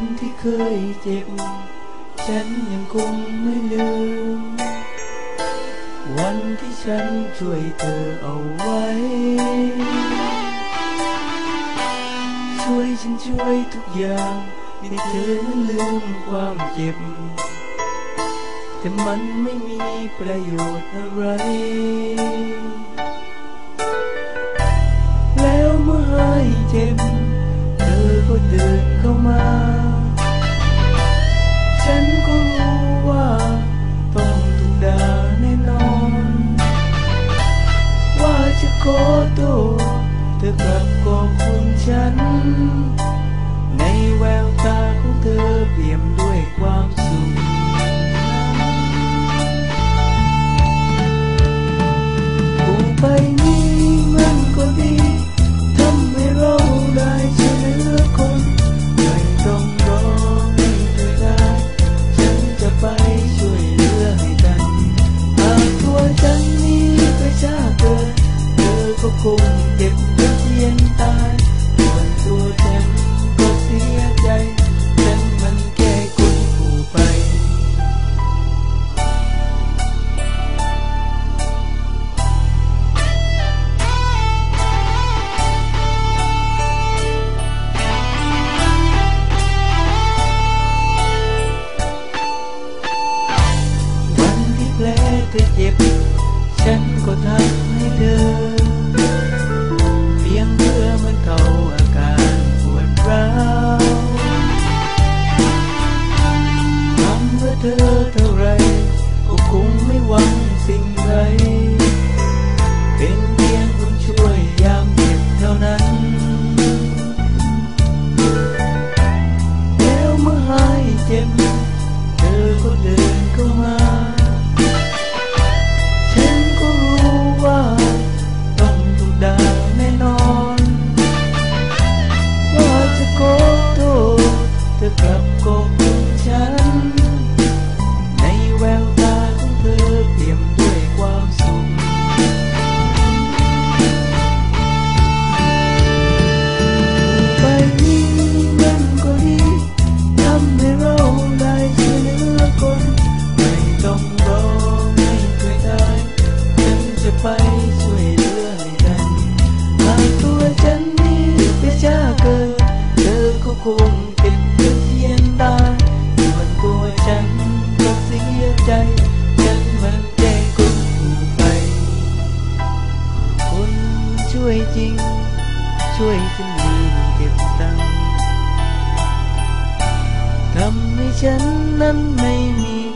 คที่เคยเจ็บ ฉันยังคงไม่ลืม วันที่ฉันช่วยเธอเอาไว้ ช่วยฉันช่วยทุกอย่างให้เธอลืมความเจ็บ แต่มันไม่มีประโยชน์อะไร แล้วเมื่อให้เจ็บ เธอก็เดินเข้ามา khổ tu thực gặp con khung chắn cùng เก็บทุกเย็นตายส่วนตัวฉันก็เสียใจฉันมันแค่คนผู้ไป วันที่แผลเธอเจ็บ ฉันก็ทำให้เธอ the วยจริง ช่วยฉันลืมเก็บตังค์ทำให้ฉันนั้นไม่มี